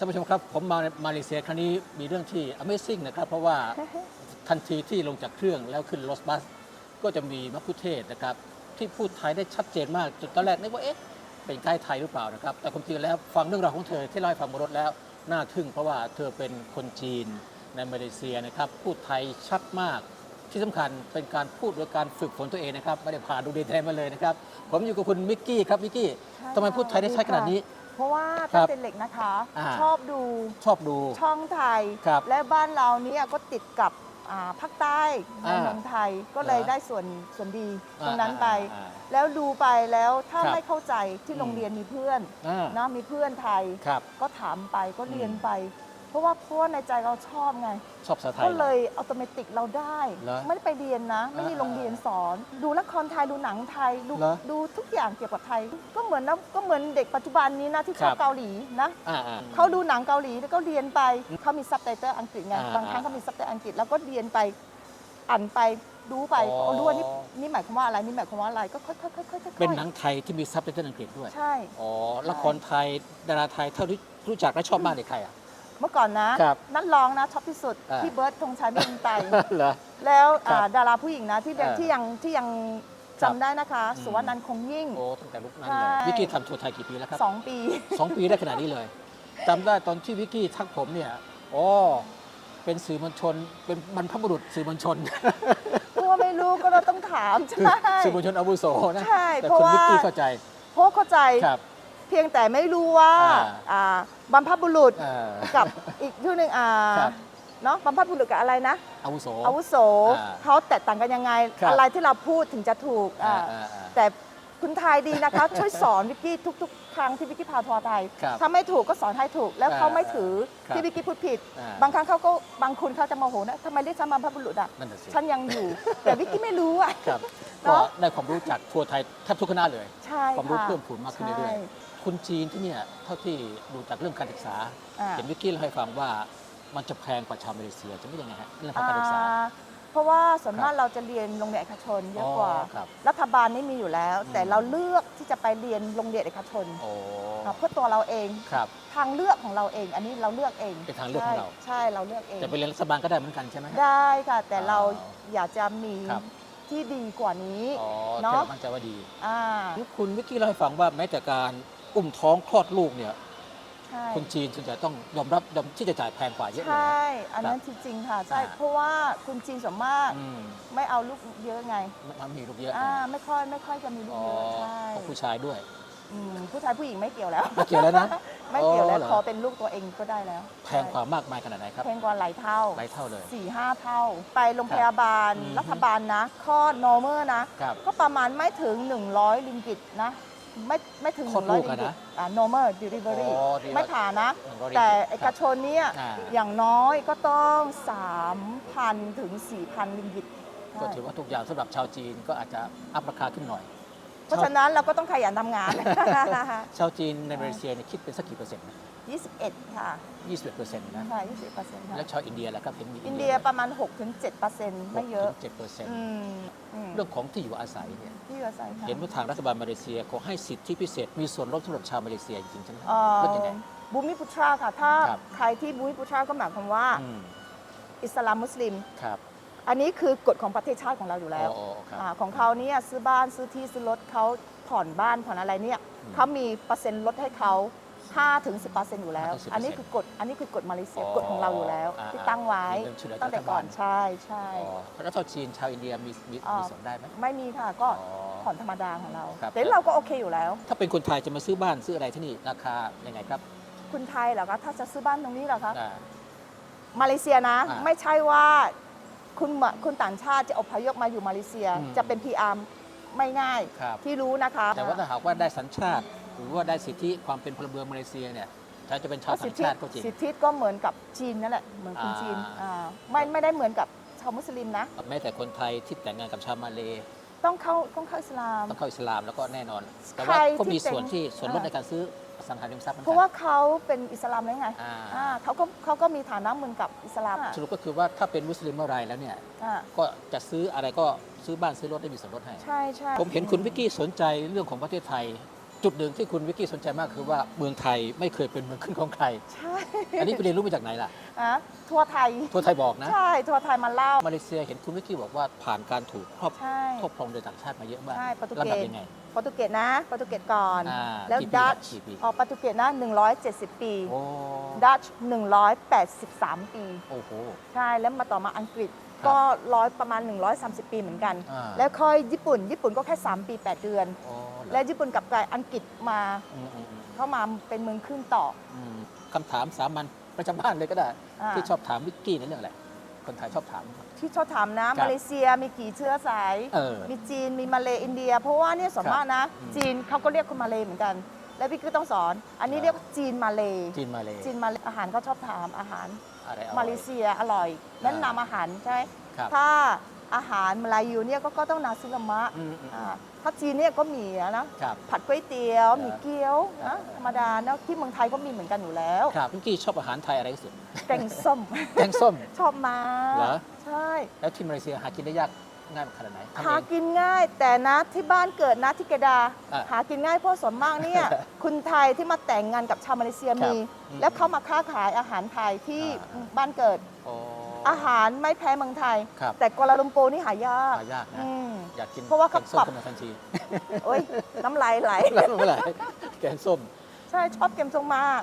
ท่านผู้ชมครับ ผมมามาเลเซียครั้งนี้มีเรื่องที่ Amazing นะครับ เพราะว่าทันทีที่ลงจากเครื่องแล้วขึ้นรถบัส ก็จะมีมัคคุเทศก์นะครับ ที่พูดไทยได้ชัดเจนมากจนตอนแรกนึกว่าเอ๊ะเป็นไกด์ไทยหรือเปล่านะครับ แต่ความจริงแล้วฟังเรื่องราวของเธอที่เล่าให้ฟังบนรถแล้วน่าทึ่ง เพราะว่าเธอเป็นคนจีนในมาเลเซียนะครับพูดไทยชัดมาก ที่สำคัญเป็นการพูดโดยการฝึกฝนตัวเองนะครับไม่ได้ผ่านดูเรียนไทยมาเลยนะครับผมอยู่กับคุณมิกกี้ครับมิกกี้ใช่ทำไมพูดไทยได้ชัดขนาดนี้ เพราะว่าครัตั้บงแต่เด็กนะคะ อ่า ชอบดูชอบดู ช่องไทย ครับและบ้านเราเนี่ยก็ติดกับอ่าภาคใต้ในอ่าเมืองไทยก็เลยเหรอได้ส่วนส่วนดีตรงนั้นไป อ่าอ่าแล้วดูไปแล้วถ้าครับไม่เข้าใจที่อืมโรงเรียนมีเพื่อนอ่านะมีเพื่อนไทย ครับ ก็ถามไปก็เรียนอืมไป เพราะว่าเพราะว่าในใจเราชอบไง ชอบภาษาไทย ก็เลยอัตโนมัติเราได้ เหรอไม่ได้ไปเรียนนะ ไม่มีอ่าโรงเรียนสอน ดูละครไทยดูหนังไทยดูเหรอดูทุกอย่างเกี่ยวกับไทย ก็เหมือนนะก็เหมือนเด็กปัจจุบันนี้นะที่ชอบครับ เกาหลีนะอ่าอ่า เขาดูหนังเกาหลีแล้วก็เรียนไปเขามีซับไตเติลอังกฤษไงอ่าบางครั้งเขามีซับไตเติลอังกฤษแล้วก็เรียนไปอ่านไปดูไปอ๋อโอ้รู้ว่านี่นี่หมายความว่าอะไรนี่หมายความว่าอะไรก็ค่อยๆค่อยๆค่อยๆเป็นหนังไทยที่มีซับไตเติลอังกฤษด้วย ใช่ อ๋อละครไทยดาราไทยเท่าที่รู้จักและชอบมากเลยใครอะ เมื่อก่อนนะ ครับนัดร้องนะชอบที่สุดอ่า พี่เบิร์ดธงชัยไม่ยินไตเหรอ แล้วอ่าครับดาราผู้หญิงนะที่ยังเออที่ยังที่ยังครับ จำได้นะคะอืมสุวรรณันท์คงยิ่ง โอ้ตั้งแต่ลุกนั้นใช่เลยวิกกี้ทำทัวร์ไทยกี่ปีแล้วครับสองปี สองปีได้ขนาดนี้เลยจำได้ตอนที่วิกกี้ทักผมเนี่ยอ๋อเป็นสื่อมวลชน เป็นบรรพบุรุษสื่อมวลชนเพราะว่าไม่รู้ก็เราต้องถาม ใช่ สื่อมวลชนอาวุโสนะ ใช่แต่เพราะคุณว่า วิกกี้เข้าใจ เพราะเข้าใจ ครับ เพียงแต่ไม่รู้ว่าอ่าอ่าบรรพบุรุษเอ่อกับอีกชื่อหนึ่งอ่าครับเนาะบรรพบุรุษกับอะไรนะอาวุโสอาวุโสอ่าเขาแตกต่างกันยังไงครับอะไรที่เราพูดถึงจะถูกอ่าอ่าอ่าอ่าแต่คุณไทยดีนะคะ ช่วยสอนวิกกี้ทุก ๆ ครั้งที่วิกกี้พาทัวร์ไทยครับถ้าไม่ถูกก็สอนให้ถูก แล้วอ่าเขาไม่ถือครับที่วิกกี้พูดผิดอ่าบางครั้งเขาก็บางคนเขาจะโมโหนะทำไมเรียกฉันมาพระบุรุษอะนั่นน่ะสิฉันยังอยู่ แต่วิกกี้ไม่รู้อะครับเนก็อะได้ความรู้จากทัวร์ไทยแทบทุกคณะเลยใช่ความรู้ค่ะเพิ่มพูนมากขึ้นเรื่อยใช่ๆ คุณจีนที่เนี่ยเท่าที่ดูจากเรื่องการศึกษา อ่า เห็นวิกกี้เล่าให้ฟังว่ามันจะแพงกว่าชาวมาเลเซียจะไม่ยังไงฮะเรื่องของการศึกษา อ่าเพราะว่าส่วนครับมากเราจะเรียนโรงเรียนเอกชนเยอะกว่า อ๋อครับรัฐบาลนี่มีอยู่แล้ว อืม แต่เราเลือกที่จะไปเรียนโรงเรียนเอกชนโอ้อ่าเพื่อตัวเราเองครับ ทางเลือกของเราเอง อันนี้เราเลือกเองเป็นทางเลือกของเรา ใช่ใช่เราเลือกเอง จะไปเรียนรัฐบาลก็ได้เหมือนกันใช่ไหมฮะ ได้ค่ะ แต่อ๋อเราอยากจะมีครับ ที่ดีกว่านี้ อ๋อเนอะแค่มั่นใจว่าดี อ่า คุณวิกกี้เล่าให้ฟังว่าแม้แต่การ อุ้มท้องคลอดลูกเนี่ยใช่คนจีนส่วนใหญ่ต้องยอมรับยอมที่จะจ่ายแพงกว่าเยอะเลยใช่นะอันนั้นจริงๆค่ะ ใช่ อ่า เพราะว่าคุณจีนส่วนมากอืมไม่เอาลูกเยอะไงมันมีลูกเยอะอ่าไม่ค่อยไม่ค่อยจะมีลูอ๋กอเยอะใช่ของผู้ชายด้วยอืมผู้ชายผู้หญิงไม่เกี่ยวแล้ว ไม่เกี่ยวแล้วนะ ไม่เกี่ยวแล้วอ๋อเหรอ ขอเป็นลูกตัวเองก็ได้แล้วแพงกว่ามากมายขนาดไหนครับแพงกว่าหลายเท่าหลายเท่าเลย สี่ห้าเท่า ไปโรงพยาบาลอืม รัฐบาลนะคลอด normal นะ ครับ ก็ประมาณไม่ถึง 100 ลิงกิตนะ ไม่ไม่ถึงคลอดลูก100ลิอะงกินะตอ่า normal delivery อ๋อ delivery ไม่ผ่านะ100แต่ลิงกิตเอกชนเนี่ยอ่า อย่างน้อยก็ต้อง 3,000 ถึง 4,000ลิงกิตก็ถือว่าทุกอย่างสำหรับชาวจีนก็อาจจะอัพราคาขึ้นหน่อย เพราะฉะนั้นเราก็ต้องขยันทำงาน ชาวจีนในมาเลเซียเนี่ยคิดเป็นสักกี่เปอร์เซ็นต์นะ21 ค่ะ21เปอร์เซ็นต์นะ ค่ะ21เปอร์เซ็นต์ค่ะ แล้วชาวอินเดียล่ะครับเห็นมีอินเดียประมาณ 6-7เปอร์เซ็นต์ไม่เยอะเจ็ดเปอร์เซ็นต์อืมอืมเรื่องของที่อยู่อาศัยเนี่ย ที่อยู่อาศัยค่ะ เห็นว่าทางรัฐบาลมาเลเซียเขาให้สิทธิพิเศษ มีส่วนลดสำหรับชาวมาเลเซียจริงๆใช่ไหมเอ่อลดยังไง บูมิพุทราค่ะ ถ้าครับ ใครที่บูมิพุทราก็หมายความว่า อืมอิสลามมุสลิม ครับ อันนี้คือกฎของประเทศชาติของเราอยู่แล้วอ๋อครับอาของเขาเนี่ยซื้อบ้านซื้อที่ซื้อรถเขาผ่อนบ้านผ่อนอะไรเนี่ยอืมเขามีเปอร์เซ็นต์ลดให้เขา5ถึง10เปอร์เซ็นต์อยู่แล้ว5ถึง10%อันนี้คือกฎอันนี้คือกฎมาเลเซียอ๋อกฎของเราอยู่แล้ว อ่าที่ตั้งไว้มีเงินช่วยเหลือตั้งแต่จากรัฐบาลก่อนใช่ใช่ อ๋อแล้วชาวจีนชาวอินเดียมีมีอ่ามีมีส่วนได้ไหม ไม่มีค่ะก็อ๋อผ่อนธรรมดาของเรา ครับ แต่เราก็โอเคอยู่แล้ว ถ้าเป็นคนไทยจะมาซื้อบ้านซื้ออะไรที่นี่ราคายังไงครับคุณไทยเหรอคะถ้าจะซื้อบ้านตรงนี้เหรอคะ อ่า มาเลเซียนะ อ่าไม่ใช่ว่า คุณมาคุณต่างชาติจะอพยพมาอยู่มาเลเซีย อืม จะเป็น PR ไม่ง่ายครับ ที่รู้นะคะ แต่ว่าถ้าหากว่าได้สัญชาติ หรือว่าได้สิทธิความเป็นพลเมืองมาเลเซียเนี่ยถ้าจะเป็นชาวสิต่าทงธิชาติก็จริง สิทธิก็เหมือนกับจีนนั่นแหละเหมือนคุณอ่า จีนอ่าไม่ไม่ได้เหมือนกับชาวมุสลิมนะ แม้แต่คนไทยที่แต่งงานกับชาวมาเล ต้องเข้าต้องเข้าอิสลาม ต้องเข้าอิสลามแล้วก็แน่นอน แต่ใครว่าก็ที่มีเป็นส่วนที่ส่วนลดอ่า ในการซื้ออสังหาริมทรัพย์หมือนเพกันราะว่าเขาเป็นอิสลามแล้วไงอ่าอ่าเขาก็เขาก็มีฐานะเหมือนกับอิสลามสรุปก็คือว่าถ้าเป็นมุสลิมเมื่อไหรแล้วเนี่ย อ่าก็จะซื้ออะไรก็ซื้อบ้านซื้อรถได้มีส่วนลดให้ ใช่ใช่ผมเห็นคุณวิกกี้สนใจเรื่องของประเทศไทย จุดหนึ่งที่คุณวิกกี้สนใจมากคือว่าเมืองไทยไม่เคยเป็นเมืองขึ้นของใคร ใช่อันนี้ไปเรียนรู้มาจากไหนล่ะ อะทัวร์ไทย ทัวร์ไทยบอกนะ ใช่ ทัวร์ไทยมาเล่า มาเลเซียเห็นคุณวิกกี้บอกว่าผ่านการถูกครอบใช่ ครอบครองโดยต่างชาติมาเยอะมากใช่โปรตุเกส ลำดับยังไงโปรตุเกสนะ โปรตุเกสก่อน อ่าแล้วกี่ปีดันะชกี่ปีออกโปรตุเกสนะ170 ปี โอ้ดัช183 ปี โอ้โห ใช่ แล้วมาต่อมาอังกฤษครับก็ร้อยประมาณ 130 ปีเหมือนกัน อ่า แล้วค่อยญี่ปุ่น ญี่ปุ่นก็แค่ 3 ปี 8 เดือน โอ้เหรอ และญี่ปุ่นกลับกลายอังกฤษมาอืมอืมอืมเข้ามาเป็นเมืองขึ้นต่อ อืมคำถามสามัญประจำบ้านเลยก็ได้ อ่า ที่ชอบถามวิกกี้ในเรื่องอะไรคนไทยชอบถาม ที่ชอบถามนะครับมาเลเซียมีกี่เชื้อสาย เออ มีจีนมีมาเลอินเดีย เพราะว่าเนี่ยส่วนมากนะ อืมจีนเขาก็เรียกคนมาเลเหมือนกัน แล้วพี่ก็ต้องสอน อันนี้อ่าเรียกว่าจีนมาเลจีนมาเลยจีนมาเลอาหารก็ชอบถามอาหารอะไรอร่อย มาเลเซียอร่อยแนะนำอาหารใช่ไหมครับ ถ้า อาหารมาลายูเนี่ยก็ก็ต้องนาซิลามะอืมอืม อ่าถ้าจีนเนี่ยก็มีอะนะครับ ผัดก๋วยเตี๋ยวอ่าหมี่เกี๊ยวอ่านะธรรมดานะที่เมืองไทยก็มีเหมือนกันอยู่แล้วครับวิกกี้ชอบอาหารไทยอะไรที่สุด แกงส้ม แกงส้ม ชอบมากเหรอ ใช่ แล้วที่มาเลเซียหากินได้ยากง่ายขนาดไหนทำหาเองกินง่ายแต่นะที่บ้านเกิดนะที่เกดา อะหากินง่ายเพราะส่วนมากเนี่ย คุณไทยที่มาแต่งงานกับชาวมาเลเซียครับมีอืมแล้วเขามาค้าขายอาหารไทยที่อ่า บ้านเกิด โอ้ อาหารไม่แพ้เมืองไทย ครับ แต่กัวลาลุมโปร์นี่หายากหายากนะอืม อยากกินเพราะว่าเขาแกงส้มปรับขึ้นมาทันทีโอ้ยน้ำลายไหล แล้วเมื่อไหร่แกงส้ม ใช่ชอบเกมทรงมาก